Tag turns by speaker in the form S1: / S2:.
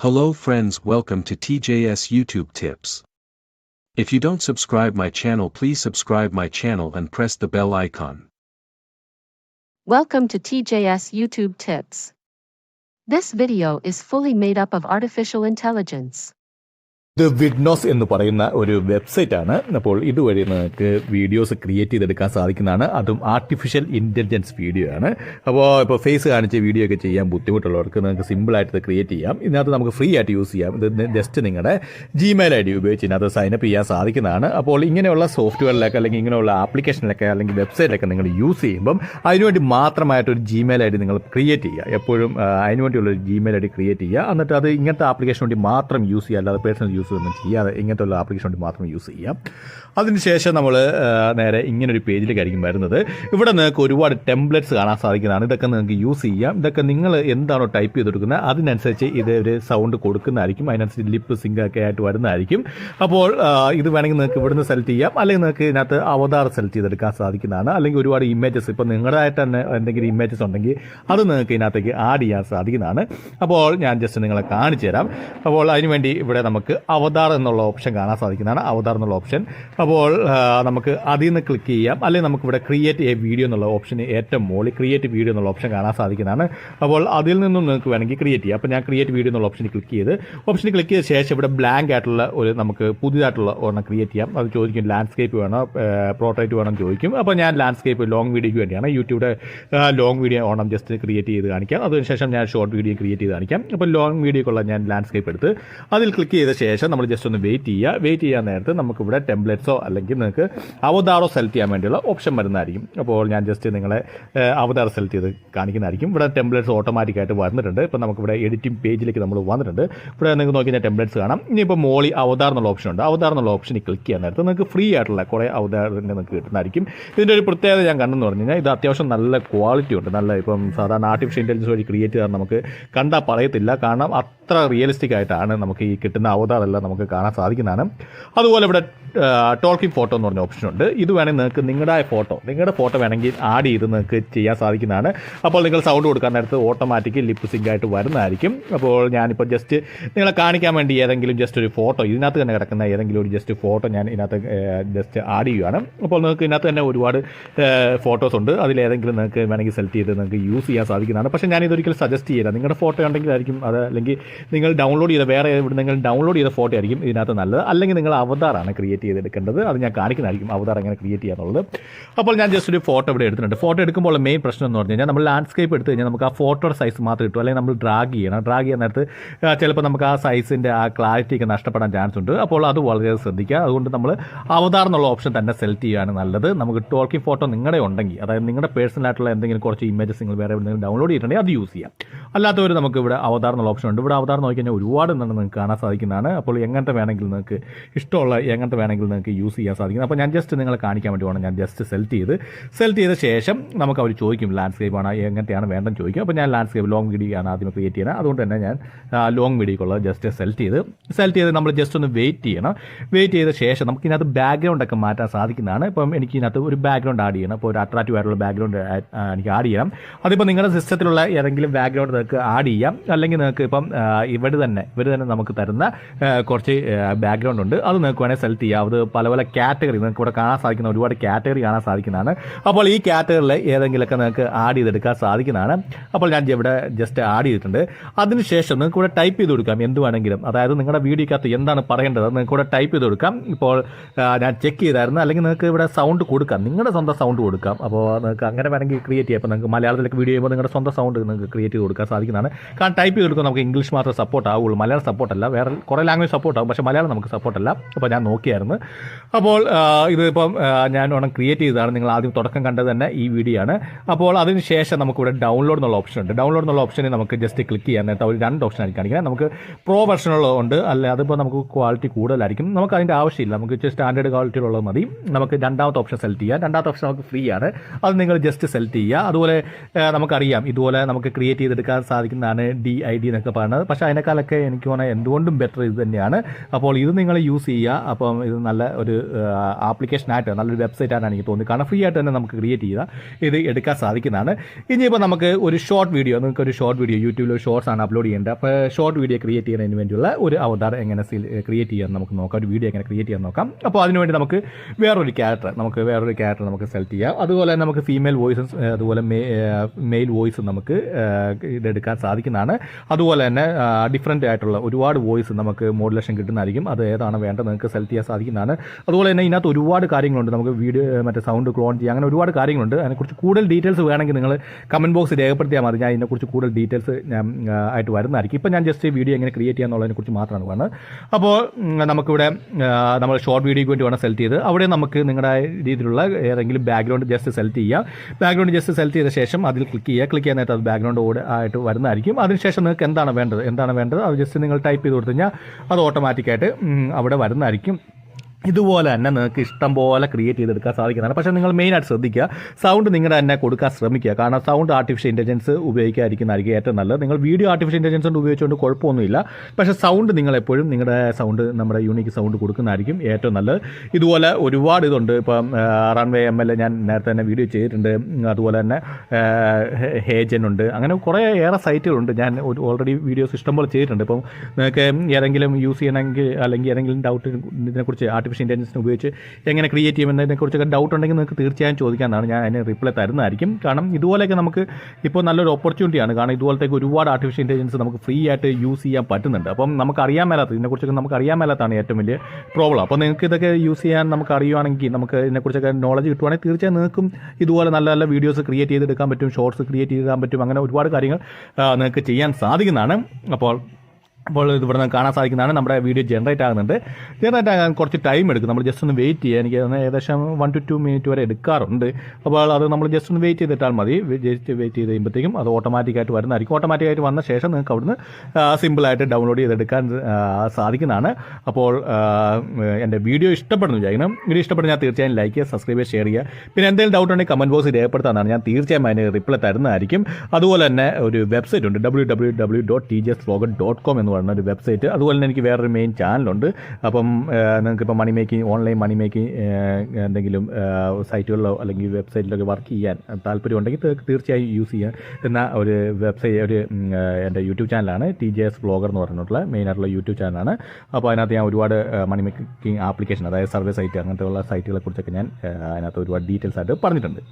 S1: Hello friends welcome to TJS YouTube tips. If you don't subscribe my channel please subscribe my channel and press the bell icon.
S2: Welcome to TJS YouTube Tips. This video is fully made up of artificial intelligence.
S3: The Vidnoz എന്ന് പറയുന്ന ഒരു website ആണ് അപ്പോൾ ഇതുവഴി നിങ്ങൾക്ക് videos create ചെയ്തെടുക്കാൻ സാധിക്കുന്നതാണ്. അതും ആർട്ടിഫിഷ്യൽ ഇന്റലിജൻസ് വീഡിയോ ആണ്. അപ്പോൾ ഇപ്പോൾ ഫേസ് കാണിച്ച് വീഡിയോ ഒക്കെ ചെയ്യാൻ ബുദ്ധിമുട്ടുള്ളവർക്ക് നിങ്ങൾക്ക് സിമ്പിളായിട്ട് ഇത് ക്രിയേറ്റ് ചെയ്യാം. ഇതിനകത്ത് നമുക്ക് ഫ്രീ ആയിട്ട് യൂസ് ചെയ്യാം. ഇത് ജസ്റ്റ് നിങ്ങളുടെ ജിമെയിൽ ഐ ഡി ഉപയോഗിച്ച് ഇതിനകത്ത് സൈനപ്പ് ചെയ്യാൻ സാധിക്കുന്നതാണ്. അപ്പോൾ ഇങ്ങനെയുള്ള സോഫ്റ്റ്വെയറിലൊക്കെ അല്ലെങ്കിൽ ഇങ്ങനെയുള്ള ആപ്ലിക്കേഷനിലൊക്കെ അല്ലെങ്കിൽ വെബ്സൈറ്റിലൊക്കെ നിങ്ങൾ യൂസ് ചെയ്യുമ്പം അതിനുവേണ്ടി മാത്രമായിട്ട് ഒരു ജിമെയിൽ ഐ ഡി നിങ്ങൾ ക്രിയേറ്റ് ചെയ്യുക. എപ്പോഴും അതിനുവേണ്ടിയുള്ള ഒരു ജിമെയിൽ ഐ ഡി ക്രിയേറ്റ് ചെയ്യുക. എന്നിട്ട് അത് ഇങ്ങനത്തെ ആപ്ലിക്കേഷൻ വേണ്ടി മാത്രം യൂസ് ചെയ്യുക. അല്ലാതെ പേഴ്സണൽ യൂസ് ഒന്നും ചെയ്യാതെ ഇങ്ങനത്തെ ആപ്ലിക്കേഷൻ വേണ്ടി മാത്രം യൂസ് ചെയ്യാം. അതിനുശേഷം നമ്മൾ നേരെ ഇങ്ങനൊരു പേജിലേക്കായിരിക്കും വരുന്നത്. ഇവിടെ നിങ്ങൾക്ക് ഒരുപാട് ടെംപ്ലേറ്റ്സ് കാണാൻ സാധിക്കുന്നതാണ്. ഇതൊക്കെ നിങ്ങൾക്ക് യൂസ് ചെയ്യാം. ഇതൊക്കെ നിങ്ങൾ എന്താണോ ടൈപ്പ് ചെയ്തെടുക്കുന്നത് അതിനനുസരിച്ച് ഇത് ഒരു സൗണ്ട് കൊടുക്കുന്നതായിരിക്കും. അതിനനുസരിച്ച് ലിപ്പ് സിങ്ക് ഒക്കെ ആയിട്ട് വരുന്നതായിരിക്കും. അപ്പോൾ ഇത് വേണമെങ്കിൽ നിങ്ങൾക്ക് ഇവിടുന്ന് സെലക്ട് ചെയ്യാം. അല്ലെങ്കിൽ നിങ്ങൾക്ക് ഇതിനകത്ത് അവതാർ സെലക്ട് ചെയ്തെടുക്കാൻ സാധിക്കുന്നതാണ്. അല്ലെങ്കിൽ ഒരുപാട് ഇമേജസ് ഇപ്പോൾ നിങ്ങളുടേതായിട്ട് തന്നെ എന്തെങ്കിലും ഇമേജസ് ഉണ്ടെങ്കിൽ അത് നിങ്ങൾക്ക് ഇതിനകത്തേക്ക് ആഡ് ചെയ്യാൻ സാധിക്കുന്നതാണ്. അപ്പോൾ ഞാൻ ജസ്റ്റ് നിങ്ങളെ കാണിച്ചു തരാം അപ്പോൾ അതിനുവേണ്ടി ഇവിടെ നമുക്ക് അവതാർ എന്നുള്ള ഓപ്ഷൻ കാണാൻ സാധിക്കുന്നതാണ് അവതാർ എന്നുള്ള ഓപ്ഷൻ. അപ്പോൾ നമുക്ക് അതിൽ നിന്ന് ക്ലിക്ക് ചെയ്യാം. അല്ലെങ്കിൽ നമുക്ക് ഇവിടെ ക്രിയേറ്റ് എ വീഡിയോ എന്നുള്ള ഓപ്ഷൻ ഏറ്റവും മുകളിൽ ക്രിയേറ്റ് വീഡിയോ എന്നുള്ള ഓപ്ഷൻ കാണാൻ സാധിക്കുന്നതാണ്. അപ്പോൾ അതിൽ നിന്നും നിങ്ങൾക്ക് വേണമെങ്കിൽ ക്രിയേറ്റ് ചെയ്യാം. അപ്പോൾ ഞാൻ ക്രിയേറ്റ് വീഡിയോ എന്നുള്ള ഓപ്ഷനിൽ ക്ലിക്ക് ചെയ്ത് ഓപ്ഷൻ ക്ലിക്ക് ചെയ്ത ശേഷം ഇവിടെ ബ്ലാങ്ക് ആയിട്ടുള്ള ഒരു നമുക്ക് പുതിയതായിട്ടുള്ള ഒരെണ്ണം ക്രിയേറ്റ് ചെയ്യാം. അത് ചോദിക്കും ലാൻഡ്സ്കേപ്പ് വേണോ? പ്രോട്ടൈറ്റ് വേണം? ചോദിക്കും. അപ്പോൾ ഞാൻ ലാൻഡ്സ്കേപ്പ് ലോങ് വീഡിയോയ്ക്ക് വേണ്ടിയാണ് യൂട്യൂബിന്റെ ലോങ് വീഡിയോ ഓണം ജസ്റ്റ് ക്രിയേറ്റ് ചെയ്ത് കാണിക്കാം. അതിനുശേഷം ഞാൻ ഷോർട്ട് വീഡിയോ ക്രിയേറ്റ് ചെയ്ത് കാണിക്കാം. അപ്പോൾ ലോങ് വീഡിയോക്കുള്ള ഞാൻ ലാൻഡ്സ്കേപ്പ് എടുത്ത് അതിൽ ക്ലിക്ക് ചെയ്ത ശേഷം നമ്മൾ ജസ്റ്റ് ഒന്ന് വെയിറ്റ് ചെയ്യുക. വെയിറ്റ് ചെയ്യാൻ നേരത്ത് നമുക്കിവിടെ ടെംപ്ലേറ്റ്സോ അല്ലെങ്കിൽ നിങ്ങൾക്ക് അവതാറോ സെലക്ട് ചെയ്യാൻ വേണ്ടിയുള്ള ഓപ്ഷൻ വരുന്നതായിരിക്കും. അപ്പോൾ ഞാൻ ജസ്റ്റ് നിങ്ങളെ അവതാർ സെലക്ട് ചെയ്ത് കാണിക്കുന്നതായിരിക്കും. ഇവിടെ ടെംപ്ലേറ്റ്സ് ഓട്ടോമാറ്റിക്കായിട്ട് വന്നിട്ടുണ്ട്. ഇപ്പോൾ നമുക്കിവിടെ എഡിറ്റിംഗ് പേജിലേക്ക് നമ്മൾ വന്നിട്ടുണ്ട്. ഇവിടെ നിങ്ങൾക്ക് നോക്കി കഴിഞ്ഞാൽ ടെംപ്ലേറ്റ്സ് കാണാം. ഇനിയിപ്പോൾ മോളി അവതാർ എന്നുള്ള ഓപ്ഷൻ ഉണ്ട്. അവതാർ എന്നുള്ള ഓപ്ഷനിൽ ക്ലിക്ക് ചെയ്യാൻ നേരത്ത് നിങ്ങൾക്ക് ഫ്രീ ആയിട്ടുള്ള കുറേ അവതാറിന്റെ നിങ്ങൾക്ക് കിട്ടുന്നതായിരിക്കും. ഇതിന്റെ ഒരു പ്രത്യേകത ഞാൻ കണ്ടെന്ന് പറഞ്ഞു കഴിഞ്ഞാൽ ഇത് അത്യാവശ്യം നല്ല ക്വാളിറ്റി ഉണ്ട്. നല്ല ഇപ്പം സാധാരണ ആർട്ടിഫിഷ്യൽ ഇന്റലിജൻസ് വഴി ക്രിയേറ്റ് ചെയ്താൽ നമുക്ക് കണ്ടാൽ പറയത്തില്ല. കാരണം അത്ര റിയലിസ്റ്റിക് ആയിട്ടാണ് നമുക്ക് ഈ കിട്ടുന്ന അവതാറെല്ലാം നമുക്ക് കാണാൻ സാധിക്കുന്നതാണ്. അതുപോലെ ഇവിടെ ടോൾക്കിംഗ് ഫോട്ടോ എന്ന് പറഞ്ഞ ഓപ്ഷൻ ഉണ്ട്. ഇത് വേണമെങ്കിൽ നിങ്ങൾക്ക് നിങ്ങളുടെ ഫോട്ടോ നിങ്ങളുടെ ഫോട്ടോ വേണമെങ്കിൽ ആഡ് ചെയ്ത് നിങ്ങൾക്ക് ചെയ്യാൻ സാധിക്കുന്നതാണ്. അപ്പോൾ നിങ്ങൾ സൗണ്ട് കൊടുക്കാൻ നേരത്ത് ഓട്ടോമാറ്റിക് ലിപ് സിങ്ക് ആയിട്ട് വരുന്നതായിരിക്കും. അപ്പോൾ ഞാനിപ്പോൾ ജസ്റ്റ് നിങ്ങളെ കാണിക്കാൻ വേണ്ടി ഏതെങ്കിലും ജസ്റ്റ് ഒരു ഫോട്ടോ ഇതിനകത്ത് തന്നെ കിടക്കുന്ന ഏതെങ്കിലും ഒരു ജസ്റ്റ് ഫോട്ടോ ഞാൻ ഇതിനകത്ത് ജസ്റ്റ് ആഡ് ചെയ്യുകയാണ് അപ്പോൾ നിങ്ങൾക്ക് ഇതിനകത്ത് തന്നെ ഒരുപാട് ഫോട്ടോസ് ഉണ്ട്. അതിലേതെങ്കിലും നിങ്ങൾക്ക് വേണമെങ്കിൽ സെലക്ട് ചെയ്ത് നിങ്ങൾക്ക് യൂസ് ചെയ്യാൻ സാധിക്കുന്നതാണ്. പക്ഷേ ഞാൻ ഇതൊരിക്കലും സജസ്റ്റ് ചെയ്യില്ല. നിങ്ങളുടെ ഫോട്ടോ ഉണ്ടെങ്കിലായിരിക്കും അത് അല്ലെങ്കിൽ നിങ്ങൾ ഡൗൺലോഡ് ചെയ്ത വേറെ ഇവിടെ നിങ്ങൾ ഡൗൺലോഡ് ചെയ്ത ഫോട്ടോ ആയിരിക്കും ഇതിനകത്ത് നല്ലത്. അല്ലെങ്കിൽ നിങ്ങൾ അവതാറാണ് ക്രിയേറ്റ് ചെയ്തെടുക്കേണ്ടത്. അത് ഞാൻ കാണിക്കുന്നതായിരിക്കും അവതാർ എങ്ങനെ ക്രിയേറ്റ് ചെയ്യാന്നുള്ളത്. അപ്പോൾ ഞാൻ ജസ്റ്റ് ഒരു ഫോട്ടോ ഇവിടെ എടുത്തിട്ടുണ്ട്. ഫോട്ടോ എടുക്കുമ്പോൾ മെയിൻ പ്രശ്നം എന്ന് പറഞ്ഞു കഴിഞ്ഞാൽ നമ്മൾ ലാൻഡ്സ്കേപ്പ് എടുത്തു കഴിഞ്ഞാൽ നമുക്ക് ആ ഫോട്ടോയുടെ സൈസ് മാത്രം കിട്ടും. അല്ലെങ്കിൽ നമ്മൾ ഡ്രാഗ് ചെയ്യണം. ഡ്രാഗ് ചെയ്യാൻ നേരത്ത് ചിലപ്പോൾ നമുക്ക് ആ സൈസിന്റെ ആ ക്ലാരിറ്റി ഒക്കെ നഷ്ടപ്പെടാൻ ചാൻസ് ഉണ്ട്. അപ്പോൾ അത് വളരെ ശ്രദ്ധിക്കുക. അതുകൊണ്ട് നമ്മൾ അവതാർ എന്നുള്ള ഓപ്ഷൻ തന്നെ സെലക്ട് ചെയ്യുകയാണ് നല്ലത്. നമുക്ക് ടോക്കിംഗ് ഫോട്ടോ നിങ്ങളുടെ ഉണ്ടെങ്കിൽ അതായത് നിങ്ങളുടെ പേഴ്സണൽ ആയിട്ടുള്ള എന്തെങ്കിലും കുറച്ച് ഇമേജസ് നിങ്ങൾ വേറെ എവിടെയെങ്കിലും ഡൗൺലോഡ് ചെയ്തിട്ടുണ്ടെങ്കിൽ അത് യൂസ് ചെയ്യാം. അല്ലാത്തവർ നമുക്ക് ഇവിടെ അവതാർ എന്നുള്ള ഓപ്ഷൻ ഉണ്ട്. ഇവിടെ അവതാർ നോക്കി കഴിഞ്ഞാൽ ഒരുപാട് നിങ്ങൾക്ക് കാണാൻ സാധിക്കുന്നതാണ്. അപ്പോൾ എങ്ങനത്തെ വേണമെങ്കിൽ നിങ്ങൾക്ക് ഇഷ്ടമുള്ള എങ്ങനത്തെ വേണമെങ്കിൽ നിങ്ങൾക്ക് യൂസ് ചെയ്യാൻ സാധിക്കും. അപ്പോൾ ഞാൻ ജസ്റ്റ് നിങ്ങളെ കാണിക്കാൻ വേണ്ടി വേണം ഞാൻ ജസ്റ്റ് സെലക്ട് ചെയ്ത്. സെലക്ട് ചെയ്ത ശേഷം നമുക്ക് അവർ ചോദിക്കും ലാൻഡ്സ്കേപ്പ് ആണ് എങ്ങനത്തെയാണ് വേണ്ടെന്ന് ചോദിക്കും. അപ്പോൾ ഞാൻ ലാൻഡ്സ്കേപ്പ് ലോങ് വീഡിയോ ആണ് ആദ്യം ക്രിയേറ്റ് ചെയ്യുന്നത്. അതുകൊണ്ട് തന്നെ ഞാൻ ലോങ് വീഡിയോക്കുള്ളത് ജസ്റ്റ് സെലക്ട് ചെയ്ത് സെലക്ട് ചെയ്ത് നമ്മൾ ജസ്റ്റ് ഒന്ന് വെയിറ്റ് ചെയ്യണം. വെയിറ്റ് ചെയ്ത ശേഷം നമുക്ക് ഇതിനകത്ത് ബാക്ക്ഗ്രൗണ്ട് ഒക്കെ മാറ്റാൻ സാധിക്കുന്നതാണ്. ഇപ്പം എനിക്ക് ഇതിനകത്ത് ഒരു ബാക്ക്ഗ്രൗണ്ട് ആഡ് ചെയ്യണം. അപ്പോൾ ഒരു അട്രാക്റ്റീവ് ആയിട്ടുള്ള ബാക്ക്ഗ്രൗണ്ട് എനിക്ക് ആഡ് ചെയ്യണം. അതിപ്പോൾ നിങ്ങളുടെ സിസ്റ്റത്തിലുള്ള ഏതെങ്കിലും ബാക്ക്ഗ്രൗണ്ട് നിങ്ങൾക്ക് ആഡ് ചെയ്യാം. അല്ലെങ്കിൽ നിങ്ങൾക്ക് ഇപ്പം ഇവിടെ തന്നെ ഇവിടെ തന്നെ നമുക്ക് തരുന്ന കുറച്ച് ബാക്ക്ഗ്രൗണ്ട് ഉണ്ട്. അത് നിങ്ങൾക്ക് വേണമെങ്കിൽ സെലക്ട് ചെയ്യാം. അത് പല പല കാറ്റഗറി നിങ്ങൾക്ക് ഇവിടെ കാണാൻ സാധിക്കുന്ന ഒരുപാട് കാറ്റഗറി കാണാൻ സാധിക്കുന്നതാണ്. അപ്പോൾ ഈ കാറ്റഗറിയിൽ ഏതെങ്കിലുമൊക്കെ നിങ്ങൾക്ക് ആഡ് ചെയ്തെടുക്കാൻ സാധിക്കുന്നതാണ്. അപ്പോൾ ഞാൻ ഇവിടെ ജസ്റ്റ് ആഡ് ചെയ്തിട്ടുണ്ട്. അതിനുശേഷം നിങ്ങൾക്ക് ഇവിടെ ടൈപ്പ് ചെയ്ത് കൊടുക്കാം. എന്ത് വേണമെങ്കിലും. അതായത് നിങ്ങളുടെ വീഡിയോക്കകത്ത് എന്താണ് പറയേണ്ടത് നിങ്ങൾക്ക് ഇവിടെ ടൈപ്പ് ചെയ്ത് കൊടുക്കാം. ഇപ്പോൾ ഞാൻ ചെക്ക് ചെയ്തായിരുന്നു. അല്ലെങ്കിൽ നിങ്ങൾക്ക് ഇവിടെ സൗണ്ട് കൊടുക്കാം. നിങ്ങളുടെ സ്വന്തം സൗണ്ട് കൊടുക്കാം. അപ്പോൾ നിങ്ങൾക്ക് അങ്ങനെ വേണമെങ്കിൽ ക്രിയേറ്റ് ചെയ്യാം. അപ്പോൾ നിങ്ങൾക്ക് മലയാളത്തിലേക്ക് വീഡിയോ ചെയ്യുമ്പോൾ നിങ്ങളുടെ സ്വന്തം സൗണ്ട് നിങ്ങൾക്ക് ക്രിയേറ്റ് ചെയ്ത് കൊടുക്കാൻ സാധിക്കുന്നതാണ്. കാരണം ടൈപ്പ് ചെയ്ത് കൊടുക്കുമ്പോൾ നമുക്ക് ഇംഗ്ലീഷ് മാത്രം സപ്പോർട്ട് ആവുള്ളൂ. മലയാളം സപ്പോർട്ടല്ല വേറെ കുറേ ലാംഗ്വേജ് സപ്പോർട്ട് ആവും. പക്ഷേ മലയാളം നമുക്ക് സപ്പോർട്ടല്ല അപ്പോൾ ഞാൻ നോക്കിയായിരുന്നു. അപ്പോൾ ഇതിപ്പം ഞാൻ ഓണം ക്രിയേറ്റ് ചെയ്തതാണ്. നിങ്ങൾ ആദ്യം തുടക്കം കണ്ടത് തന്നെ ഈ വീഡിയോ ആണ്. അപ്പോൾ അതിന് ശേഷം നമുക്കിവിടെ ഡൗൺലോഡ് എന്നുള്ള ഓപ്ഷൻ ഉണ്ട്. ഡൗൺലോഡ് എന്നുള്ള ഓപ്ഷനെ നമുക്ക് ജസ്റ്റ് ക്ലിക്ക് ചെയ്യാൻ നേരത്തെ ഒരു രണ്ട് ഓപ്ഷൻ ആയിരിക്കും കാണിക്കുന്നത്. നമുക്ക് പ്രോ വെർഷനുള്ളത് അല്ല അതിപ്പോൾ നമുക്ക് ക്വാളിറ്റി കൂടുതലായിരിക്കും. നമുക്ക് അതിന്റെ ആവശ്യമില്ല. നമുക്ക് ഇച്ചിരി സ്റ്റാൻഡേർഡ് ക്വാളിറ്റിയിലുള്ളത് മതി. നമുക്ക് രണ്ടാമത്തെ ഓപ്ഷൻ സെലക്ട് ചെയ്യാം. രണ്ടാമത്തെ ഓപ്ഷൻ നമുക്ക് ഫ്രീ ആണ്. അത് നിങ്ങൾ ജസ്റ്റ് സെലക്ട് ചെയ്യുക. അതുപോലെ നമുക്കറിയാം. ഇതുപോലെ നമുക്ക് ക്രിയേറ്റ് ചെയ്തെടുക്കാൻ സാധിക്കുന്നതാണ് ഡി ഐ ഡി എന്നൊക്കെ പറയുന്നത്. പക്ഷേ അതിനേക്കാളൊക്കെ എനിക്ക് തോന്നുന്നത് എന്തുകൊണ്ടും ബെറ്റർ ഇത് തന്നെയാണ്. അപ്പോൾ ഇത് നിങ്ങൾ യൂസ് ചെയ്യുക. അപ്പം ഇത് നല്ല ഒരു ആപ്ലിക്കേഷനായിട്ട് നല്ലൊരു വെബ്സൈറ്റ് ആയിട്ടാണ് എനിക്ക് തോന്നുന്നത് കാരണം ഫ്രീ ആയിട്ട് തന്നെ നമുക്ക് ക്രിയേറ്റ് ചെയ്താൽ ഇത് എടുക്കാൻ സാധിക്കുന്നതാണ്. ഇനിയിപ്പോൾ നമുക്ക് ഒരു ഷോർട്ട് വീഡിയോ നിങ്ങൾക്ക് ഒരു ഷോർട്ട് വീഡിയോ യൂട്യൂബിൽ ഷോർട്സ് ആണ് അപ്ലോഡ് ചെയ്യേണ്ടത്. അപ്പോൾ ഷോർട്ട് വീഡിയോ ക്രിയേറ്റ് ചെയ്യുന്നതിന് വേണ്ടിയുള്ള ഒരു അവതാർ എങ്ങനെ ക്രിയേറ്റ് ചെയ്യാൻ നമുക്ക് നോക്കാം. ഒരു വീഡിയോ എങ്ങനെ ക്രിയേറ്റ് ചെയ്യാൻ നോക്കാം. അപ്പോൾ അതിനുവേണ്ടി നമുക്ക് വേറൊരു ക്യാരക്ടർ നമുക്ക് വേറൊരു ക്യാരക്ടർ നമുക്ക് സെലക്ട് ചെയ്യാം. അതുപോലെ തന്നെ നമുക്ക് ഫീമെയിൽ വോയിസും അതുപോലെ മെയിൽ വോയിസ് നമുക്ക് ഇതെടുക്കാൻ സാധിക്കുന്നതാണ്. അതുപോലെ തന്നെ ഡിഫറെന്റ് ആയിട്ടുള്ള ഒരുപാട് വോയിസ് നമുക്ക് മോഡുലേഷൻ കിട്ടുന്നതായിരിക്കും. അത് ഏതാണ് വേണ്ടത് നിങ്ങൾക്ക് സെലക്ട് ചെയ്യാൻ സാധിക്കുന്നതാണ് അതുപോലെ തന്നെ ഇതിനകത്ത് ഒരുപാട് കാര്യങ്ങളുണ്ട്. നമുക്ക് വീഡിയോ മറ്റേ സൗണ്ട് ക്ലോൺ ചെയ്യാം അങ്ങനെ ഒരുപാട് കാര്യങ്ങളുണ്ട്. അതിനെക്കുറിച്ച് കൂടുതൽ ഡീറ്റെയിൽസ് വേണമെങ്കിൽ നിങ്ങൾ കമന്റ് ബോക്സ് രേഖപ്പെടുത്തിയാൽ മതി. ഞാൻ ഇതിനെക്കുറിച്ച് കൂടുതൽ ഡീറ്റെയിൽസ് ഞാൻ ആയിട്ട് വരുന്നതായിരിക്കും. ഇപ്പം ഞാൻ ജസ്റ്റ് വീഡിയോ എങ്ങനെ ക്രിയേറ്റ് ചെയ്യാന്നുള്ളതിനെക്കുറിച്ച് മാത്രമാണ് പറയുന്നത് അപ്പോൾ നമുക്കിവിടെ നമ്മൾ ഷോർട്ട് വീഡിയോയ്ക്ക് വേണ്ടി വേണം സെലക്ട് ചെയ്ത്. അവിടെ നമുക്ക് നിങ്ങളുടെ രീതിയിലുള്ള ഏതെങ്കിലും ബാക്ക്ഗ്രൗണ്ട് ജസ്റ്റ് സെലക്ട് ചെയ്യുക ബാക്ക്ഗ്രൗണ്ട് ജസ്റ്റ് സെലക്ട് ചെയ്ത ശേഷം അതിൽ ക്ലിക്ക് ചെയ്യുക. ക്ലിക്ക് ചെയ്യാനായിട്ട് അത് ബാക്ക്ഗ്രൗണ്ട് ഓട് ആയിട്ട് വരുന്നതായിരിക്കും. അതിനുശേഷം നിങ്ങൾക്ക് എന്താണ് വേണ്ടത്? എന്താണ് വേണ്ടത്? അത് ജസ്റ്റ് നിങ്ങൾ ടൈപ്പ് ചെയ്ത് കൊടുത്തു കഴിഞ്ഞാൽ അത് ഓട്ടോമാറ്റിക്കായിട്ട് അവിടെ വരുന്നതായിരിക്കും. ഇതുപോലെ തന്നെ നിങ്ങൾക്ക് ഇഷ്ടം പോലെ ക്രിയേറ്റ് ചെയ്തെടുക്കാൻ സാധിക്കുന്നതാണ്. പക്ഷേ നിങ്ങൾ മെയിനായിട്ട് ശ്രദ്ധിക്കുക സൗണ്ട് നിങ്ങളുടെ തന്നെ കൊടുക്കാൻ ശ്രമിക്കുക. കാരണം സൗണ്ട് ആർട്ടിഫിഷ്യൽ ഇന്റലിജൻസ് ഉപയോഗിക്കാതിരിക്കുന്നതായിരിക്കും ഏറ്റവും നല്ലത്. നിങ്ങൾ വീഡിയോ ആർട്ടിഫിഷ്യൽ ഇന്റലിജൻസ് കൊണ്ട് ഉപയോഗിച്ചുകൊണ്ട് കുഴപ്പമൊന്നുമില്ല. പക്ഷേ സൗണ്ട് നിങ്ങൾ എപ്പോഴും നിങ്ങളുടെ സൗണ്ട് നമ്മുടെ യൂണിക്ക് സൗണ്ട് കൊടുക്കുന്നതായിരിക്കും ഏറ്റവും നല്ലത്. ഇതുപോലെ ഒരുപാട് ഇതുണ്ട്. ഇപ്പം റൺവേ എം എൽ എ ഞാൻ നേരത്തെ തന്നെ വീഡിയോ ചെയ്തിട്ടുണ്ട്. അതുപോലെ തന്നെ ഹേജൻ ഉണ്ട്. അങ്ങനെ കുറേ ഏറെ സൈറ്റുകളുണ്ട് ഞാൻ ഓൾറെഡി വീഡിയോസ് ഇഷ്ടംപോലെ ചെയ്തിട്ടുണ്ട്. ഇപ്പം നിങ്ങൾക്ക് ഏതെങ്കിലും യൂസ് ചെയ്യണമെങ്കിൽ അല്ലെങ്കിൽ ഏതെങ്കിലും ഡൗട്ട് ഇതിനെക്കുറിച്ച് ആർട്ടിഫിഷ്യൽ ഇന്റലിജൻസിനെ ഉപയോഗിച്ച് എങ്ങനെ ക്രിയേറ്റ് ചെയ്യുമെന്നതിനെക്കുറിച്ചൊക്കെ ഡൗട്ട് ഉണ്ടെങ്കിൽ നിങ്ങൾക്ക് തീർച്ചയായും ചോദിക്കാമെന്നാണ് ഞാൻ അതിന് റിപ്ലൈ തരുന്നതായിരിക്കും. കാരണം ഇതുപോലെയൊക്കെ നമുക്ക് ഇപ്പോൾ നല്ലൊരു ഓപ്പർച്യൂണിറ്റിയാണ് കാരണം ഇതുപോലത്തേക്ക് ഒരുപാട് ആർട്ടിഫിഷ്യൽ ഇന്റലിജൻസ് നമുക്ക് ഫ്രീ ആയിട്ട് യൂസ് ചെയ്യാൻ പറ്റുന്നുണ്ട്. അപ്പം നമുക്ക് അറിയാൻ മേലാത്ത ഇതിനെക്കുറിച്ചൊക്കെ നമുക്ക് അറിയാൻ മേലാത്താണ് ഏറ്റവും വലിയ പ്രോബ്ലം അപ്പോൾ നിങ്ങൾക്ക് ഇതൊക്കെ യൂസ് ചെയ്യാൻ നമുക്ക് അറിയുവാണെങ്കിൽ നമുക്ക് ഇതിനെക്കുറിച്ചൊക്കെ നോളജ് കിട്ടുവാണെങ്കിൽ തീർച്ചയായും നിങ്ങൾക്കും ഇതുപോലെ നല്ല നല്ല വീഡിയോസ് ക്രിയേറ്റ് ചെയ്തെടുക്കാൻ പറ്റും ഷോർട്സ് ക്രിയേറ്റ് ചെയ്തെടുക്കാൻ പറ്റും അങ്ങനെ ഒരുപാട് കാര്യങ്ങൾ നിങ്ങൾക്ക് ചെയ്യാൻ സാധിക്കുന്നതാണ്. അപ്പോൾ അപ്പോൾ ഇത് ഇവിടെ നിന്ന് കാണാൻ സാധിക്കുന്നതാണ്. നമ്മുടെ വീഡിയോ ജനറേറ്റ് ആകുന്നുണ്ട്. ജനറേറ്റ് ആകാൻ കുറച്ച് ടൈം എടുക്കും. നമ്മൾ ജസ്റ്റ് ഒന്ന് വെയിറ്റ് ചെയ്യുക എനിക്ക് തന്നെ ഏകദേശം വൺ ടു ടു മിനിറ്റ് വരെ എടുക്കാറുണ്ട്. അപ്പോൾ അത് നമ്മൾ ജസ്റ്റ് ഒന്ന് വെയിറ്റ് ചെയ്തിട്ടാൽ മതി. ജസ്റ്റ് വെയിറ്റ് ചെയ്ത് കഴിയുമ്പോഴത്തേക്കും അത് ഓട്ടോമാറ്റിക്കായിട്ട് വരുന്നതായിരിക്കും. ഓട്ടോമാറ്റിക്കായിട്ട് വന്ന ശേഷം നിങ്ങൾക്ക് അവിടുന്ന് സിമ്പിളായിട്ട് ഡൗൺലോഡ് ചെയ്തെടുക്കാൻ സാധിക്കുന്നതാണ്. അപ്പോൾ എന്റെ വീഡിയോ ഇഷ്ടപ്പെടുന്നു വിചാരിക്കണം വീഡിയോ ഇഷ്ടപ്പെടുന്ന ഞാൻ തീർച്ചയായും ലൈക്ക് ചെയ്യുക സബ്സ്ക്രൈബ് ചെയ്യുക ഷെയർ ചെയ്യുക. പിന്നെ എന്തെങ്കിലും ഡൗട്ട് ഉണ്ടെങ്കിൽ കമന്റ് ബോക്സിൽ രേഖപ്പെടുത്താനാണ് ഞാൻ തീർച്ചയായും അതിന് റിപ്ലൈ തരുന്നതായിരിക്കും. അതുപോലെ തന്നെ ഒരു വെബ്സൈറ്റ് ഉണ്ട്. W W W dot T G S dot com എന്ന് പറയുന്ന ഒരു വെബ്സൈറ്റ് അതുപോലെ തന്നെ എനിക്ക് വേറൊരു മെയിൻ ചാനലുണ്ട് അപ്പം നിങ്ങൾക്കിപ്പോൾ money making online money making എന്തെങ്കിലും സൈറ്റുകളിലോ അല്ലെങ്കിൽ വെബ്സൈറ്റിലൊക്കെ വർക്ക് ചെയ്യാൻ താല്പര്യമുണ്ടെങ്കിൽ തീർച്ചയായും യൂസ് ചെയ്യാൻ എന്ന ഒരു വെബ്സൈറ്റ് ഒരു എന്റെ യൂട്യൂബ് ചാനലാണ് ടി ജെ എസ് ബ്ലോഗർ എന്ന് പറഞ്ഞിട്ടുള്ള മെയിൻ ആയിട്ടുള്ള യൂട്യൂബ് ചാനലാണ് അപ്പോൾ അതിനകത്ത് ഞാൻ ഒരുപാട് മണി മേക്കിംഗ് ആപ്ലിക്കേഷൻ അതായത് സർവേ സൈറ്റ് അങ്ങനത്തെ ഉള്ള സൈറ്റുകളെ കുറിച്ചൊക്കെ ഞാൻ അതിനകത്ത് ഒരുപാട് ഡീറ്റെയിൽസ് ആയിട്ട് പറഞ്ഞിട്ടുണ്ട്.